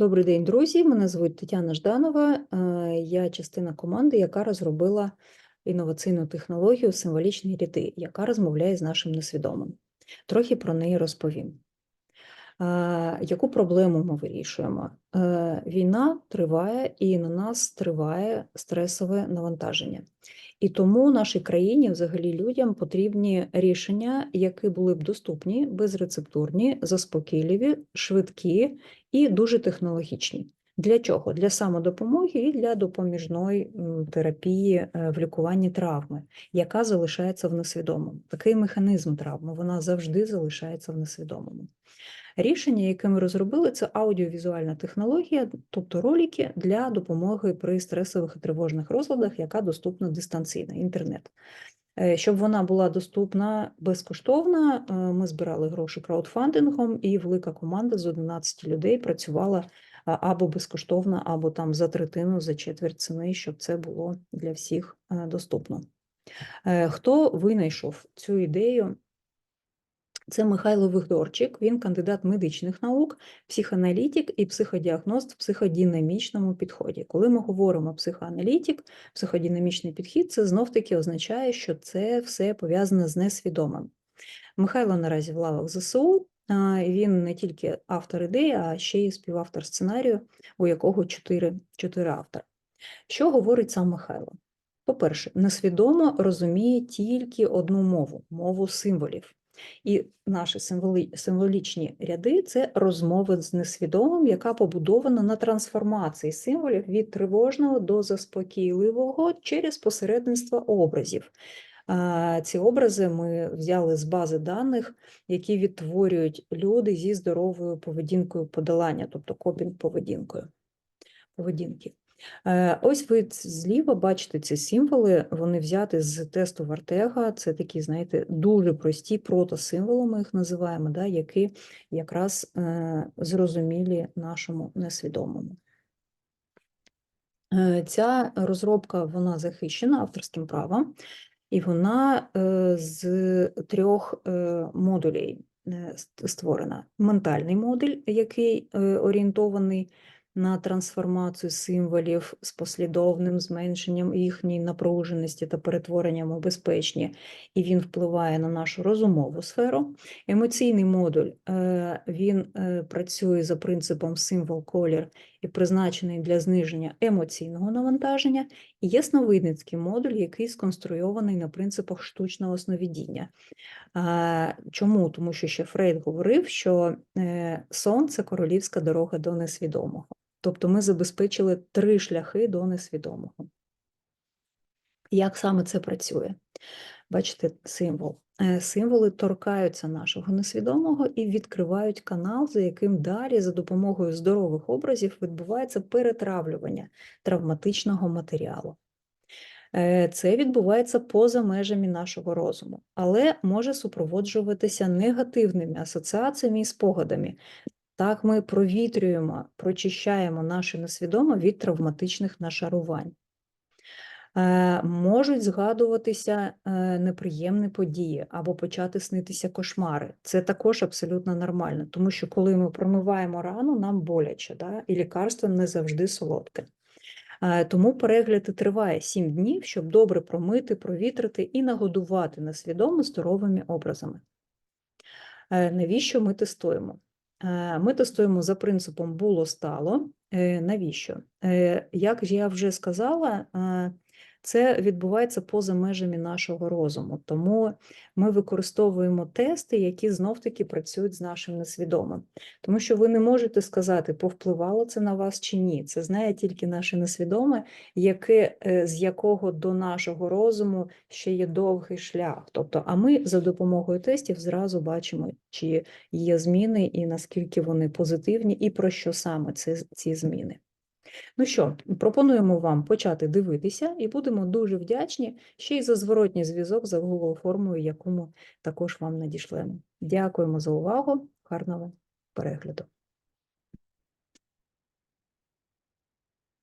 Добрий день, друзі. Мене звуть Тетяна Жданова. Е, Я частина команди, яка розробила інноваційну технологію символічні ряди, яка розмовляє з нашим несвідомим. Трохи про неї розповім. Е, Яку проблему ми вирішуємо? Е, Війна триває і на нас триває стресове навантаження. І тому нашій країні, взагалі людям, потрібні рішення, які були б доступні, безрецептурні, заспокійливі, швидкі і дуже технологічні. Для чого? Для самодопомоги і для допоміжної терапії е, в лікуванні травми, яка залишається в несвідомому. Такий механізм травми, вона завжди залишається в несвідомому. Рішення, яке ми розробили, це аудіовізуальна технологія, тобто ролики для допомоги при стресових і тривожних розладах, яка доступна дистанційно, інтернет. Е, Щоб вона була доступна безкоштовно, е, ми збирали гроші краудфандингом, і велика команда з 11 людей працювала або безкоштовно, або там за третину, за четверть ціни, щоб це було для всіх е, доступно. Е, Хто винайшов цю ідею? Це Михайло Вигдорчик, він кандидат медичних наук, психоаналітик і психодіагност в психодинамічному підході. Коли ми говоримо психоаналітик, психодинамічний підхід, це знов-таки означає, що це все пов'язане з несвідомим. Михайло наразі в лавах ЗСУ. Він не тільки автор ідеї, а ще й співавтор сценарію, у якого чотири, чотири автори. Що говорить сам Михайло? По-перше, несвідомо розуміє тільки одну мову мову символів. І наші символічні ряди це розмови з несвідомим, яка побудована на трансформації символів від тривожного до заспокійливого через посередництво образів. Ці образи ми взяли з бази даних, які відтворюють люди зі здоровою поведінкою подолання, тобто копінг поведінкою. поведінки. Е, Ось ви зліва бачите ці символи, вони взяті з тесту Вартега. Це такі, знаєте, дуже прості протосимволи, ми їх називаємо, да, які якраз е, зрозумілі нашому несвідомому. Е, Ця розробка вона захищена авторським правом, і вона з трьох модулей е, створена. Ментальний модуль, який орієнтований на трансформацію символів з послідовним зменшенням їхньої напруженості та перетворенням у безпечні, і він впливає на нашу розумову сферу. Емоційний модуль е, він е, працює за принципом символ-колір і призначений для зниження емоційного навантаження, і ясновидницький модуль, який сконструйований на принципах штучного сновидіння. Чому? Тому що ще Фрейд говорив, що е, сон це королівська дорога до несвідомого. Тобто ми забезпечили три шляхи до несвідомого. Як саме це працює? Бачите, символ. Е, Символи торкаються нашого несвідомого і відкривають канал, за яким далі, за допомогою здорових образів, відбувається перетравлювання травматичного матеріалу. Е, Це відбувається поза межами нашого розуму, але може супроводжуватися негативними асоціаціями і спогадами. Так ми провітрюємо, прочищаємо наше несвідоме від травматичних нашарувань. Е, Можуть згадуватися е, неприємні події або почати снитися кошмари. Це також абсолютно нормально, тому що коли ми промиваємо рану, нам боляче, да? і лікарство не завжди солодке. Е, Тому перегляд і триває 7 днів, щоб добре промити, провітрити і нагодувати несвідомо здоровими образами. Навіщо ми тестуємо? Е, Ми тестуємо за принципом було-стало. Е, Навіщо? Е, Як я вже сказала, це відбувається поза межами нашого розуму, тому ми використовуємо тести, які знов-таки працюють з нашим несвідомим. Тому що ви не можете сказати, повпливало це на вас чи ні. Це знає тільки наше несвідоме, яке, е, з якого до нашого розуму ще є довгий шлях. Тобто, а ми за допомогою тестів зразу бачимо, чи є зміни і наскільки вони позитивні, і про що саме це, ці зміни. Ну що, пропонуємо вам почати дивитися і будемо дуже вдячні ще й за зворотній зв'язок за Google формою, яку ми також вам надішлемо. Дякуємо за увагу, гарного перегляду.